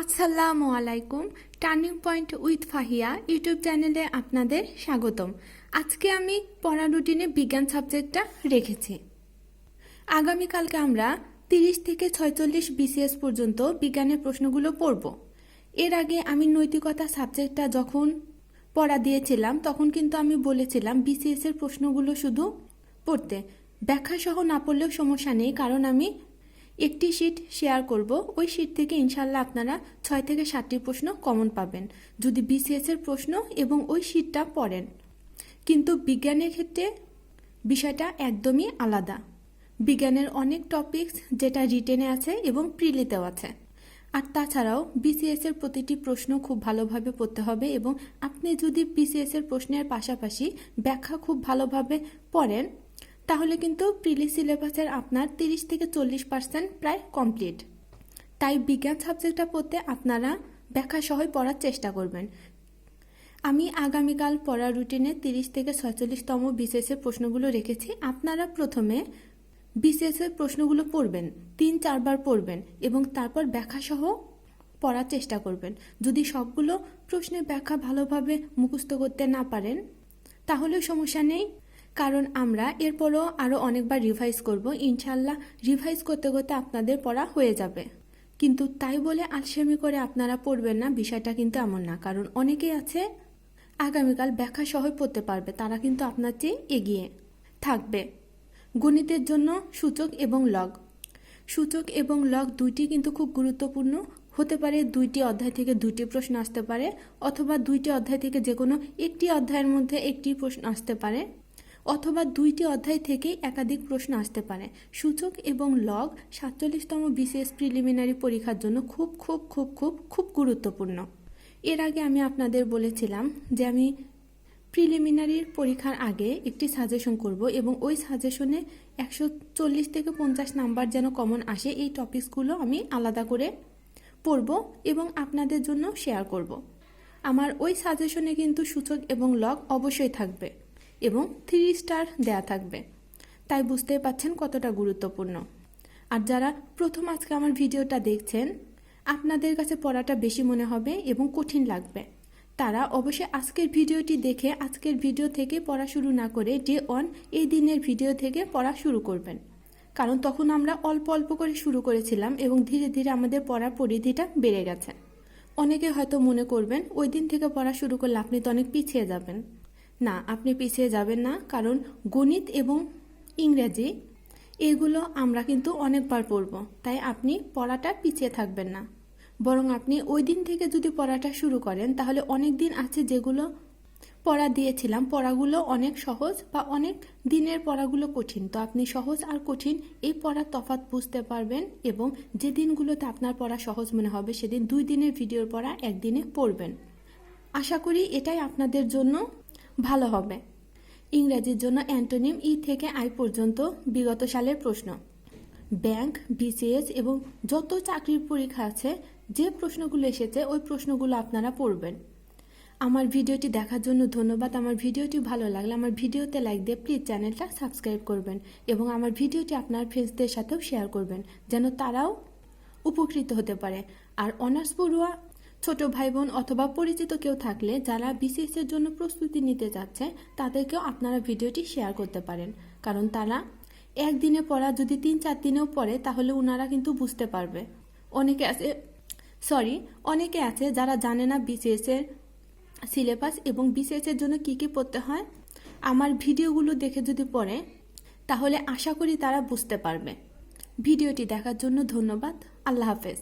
আসসালামু আলাইকুম turning point with Fahiya YouTube চ্যানেলে আপনাদের স্বাগতম। আজকে আমি পড়া রুটিনে বিজ্ঞান সাবজেক্টটা রেখেছি। আগামীকালকে আমরা তিরিশ থেকে ছয়চল্লিশ বিসিএস পর্যন্ত বিজ্ঞানের প্রশ্নগুলো পড়ব। এর আগে আমি নৈতিকতা সাবজেক্টটা যখন পড়া দিয়েছিলাম, তখন কিন্তু আমি বলেছিলাম বিসিএস এর প্রশ্নগুলো শুধু পড়তে। ব্যাখ্যা সহ না পড়লেও সমস্যা নেই, কারণ আমি একটি শিট শেয়ার করব। ওই শিট থেকে ইনশাল্লাহ আপনারা ছয় থেকে সাতটি প্রশ্ন কমন পাবেন। যদি বিসিএস এর প্রশ্ন এবং ওই শিটটা পড়েন। কিন্তু বিজ্ঞানের ক্ষেত্রে বিষয়টা একদমই আলাদা। বিজ্ঞানের অনেক টপিকস যেটা রিটেনে আছে এবং প্রিলিতেও আছে। আর তাছাড়াও বিসিএস এর প্রতিটি প্রশ্ন খুব ভালোভাবে পড়তে হবে এবং আপনি যদি বিসিএস এর প্রশ্নের পাশাপাশি ব্যাখ্যা খুব ভালোভাবে পড়েন তাহলে কিন্তু প্রিলি সিলেবাসের আপনার তিরিশ থেকে চল্লিশ পার্সেন্ট প্রায় কমপ্লিট। তাই বিজ্ঞান সাবজেক্টটা পড়তে আপনারা ব্যাখ্যা সহই পড়ার চেষ্টা করবেন। আমি আগামীকাল পড়ার রুটিনে তিরিশ থেকে ছয়চল্লিশতম বিসিএসের প্রশ্নগুলো রেখেছি। আপনারা প্রথমে বিসিএসের প্রশ্নগুলো পড়বেন, তিন চারবার পড়বেন এবং তারপর ব্যাখ্যা সহ পড়ার চেষ্টা করবেন। যদি সবগুলো প্রশ্নের ব্যাখ্যা ভালোভাবে মুখস্থ করতে না পারেন, তাহলেও সমস্যা নেই। কারণ আমরা এরপরও আরও অনেকবার রিভাইজ করব। ইনশাল্লাহ রিভাইজ করতে করতে আপনাদের পড়া হয়ে যাবে। কিন্তু তাই বলে আলসেমি করে আপনারা পড়বেন না, বিষয়টা কিন্তু এমন না। কারণ অনেকেই আছে, আগামীকাল ব্যাখ্যা সহ পড়তে পারবে। তারা কিন্তু আপনার চেয়ে এগিয়ে থাকবে। গণিতের জন্য সূচক এবং লগ সূচক এবং লগ দুইটি কিন্তু খুব গুরুত্বপূর্ণ। হতে পারে দুইটি অধ্যায় থেকে দুইটি প্রশ্ন আসতে পারে, অথবা দুইটি অধ্যায় থেকে যে কোনো একটি অধ্যায়ের মধ্যে একটি প্রশ্ন আসতে পারে। অথবা দুইটি অধ্যায় থেকেই একাধিক প্রশ্ন আসতে পারে। সূচক এবং লগ সাতচল্লিশতম বিসিএস প্রিলিমিনারি পরীক্ষার জন্য খুব খুব খুব খুব খুব গুরুত্বপূর্ণ। এর আগে আমি আপনাদের বলেছিলাম যে আমি প্রিলিমিনারির পরীক্ষার আগে একটি সাজেশন করব এবং ওই সাজেশনে একশো চল্লিশ থেকে পঞ্চাশ নাম্বার যেন কমন আসে এই টপিকসগুলো আমি আলাদা করে পড়ব এবং আপনাদের জন্য শেয়ার করব। আমার ওই সাজেশনে কিন্তু সূচক এবং লগ অবশ্যই থাকবে। এবং থ্রি স্টার দেয়া থাকবে। তাই বুঝতেই পাচ্ছেন কতটা গুরুত্বপূর্ণ। আর যারা প্রথম আজকে আমার ভিডিওটা দেখছেন, আপনাদের কাছে পড়াটা বেশি মনে হবে এবং কঠিন লাগবে। তারা অবশ্যই আজকের ভিডিওটি দেখে, আজকের ভিডিও থেকে পড়া শুরু না করে ডে অন এই দিনের ভিডিও থেকে পড়া শুরু করবেন। কারণ তখন আমরা অল্প অল্প করে শুরু করেছিলাম এবং ধীরে ধীরে আমাদের পড়ার পরিধিটা বেড়ে গেছে। অনেকে হয়তো মনে করবেন, ওই দিন থেকে পড়া শুরু করলে আপনি তো অনেক পিছিয়ে যাবেন। না, আপনি পিছিয়ে যাবেন না, কারণ গণিত এবং ইংরেজি, এগুলো আমরা কিন্তু অনেকবার পড়ব, তাই আপনি পড়াটা পিছিয়ে থাকবেন না। বরং আপনি ওই দিন থেকে যদি পড়াটা শুরু করেন, তাহলে অনেক দিন আছে যেগুলো পড়া দিয়েছিলাম, পড়াগুলো অনেক সহজ বা অনেক দিনের পড়াগুলো কঠিন। তো আপনি সহজ আর কঠিন এই পড়ার তফাৎ বুঝতে পারবেন এবং যে দিনগুলোতে আপনার পড়া সহজ মনে হবে, সেদিন দুই দিনের ভিডিওর পড়া একদিনে পড়বেন। আশা করি এটাই আপনাদের জন্য ভালো হবে। ইংরেজির জন্য অ্যান্টোনিম ই থেকে আই পর্যন্ত বিগত সালের প্রশ্ন। ব্যাংক, বিসিএস এবং যত চাকরির পরীক্ষা আছে, যে প্রশ্নগুলো এসেছে, ওই প্রশ্নগুলো আপনারা পড়বেন। আমার ভিডিওটি দেখার জন্য ধন্যবাদ। আমার ভিডিওটি ভালো লাগলে আমার ভিডিওতে লাইক দিয়ে প্লিজ চ্যানেলটা সাবস্ক্রাইব করবেন এবং আমার ভিডিওটি আপনার ফ্রেন্ডসদের সাথেও শেয়ার করবেন, যেন তারাও উপকৃত হতে পারে। আর অনার্স পড়ুয়া ছোট ভাই বোন অথবা পরিচিত কেউ থাকলে যারা বিসিএস এর জন্য প্রস্তুতি নিতে যাচ্ছে, তাদেরকেও আপনারা ভিডিওটি শেয়ার করতে পারেন। কারণ তারা একদিনে পড়া, যদি তিন চার দিনেও পড়ে, তাহলে ওনারা কিন্তু বুঝতে পারবে। অনেকে আছে সরি অনেকে আছে যারা জানে না বিসিএস এর সিলেবাস এবং বিসিএস এর জন্য কি কি পড়তে হয়। আমার ভিডিওগুলো দেখে যদি পড়ে, তাহলে আশা করি তারা বুঝতে পারবে। ভিডিওটি দেখার জন্য ধন্যবাদ। আল্লাহ হাফেজ।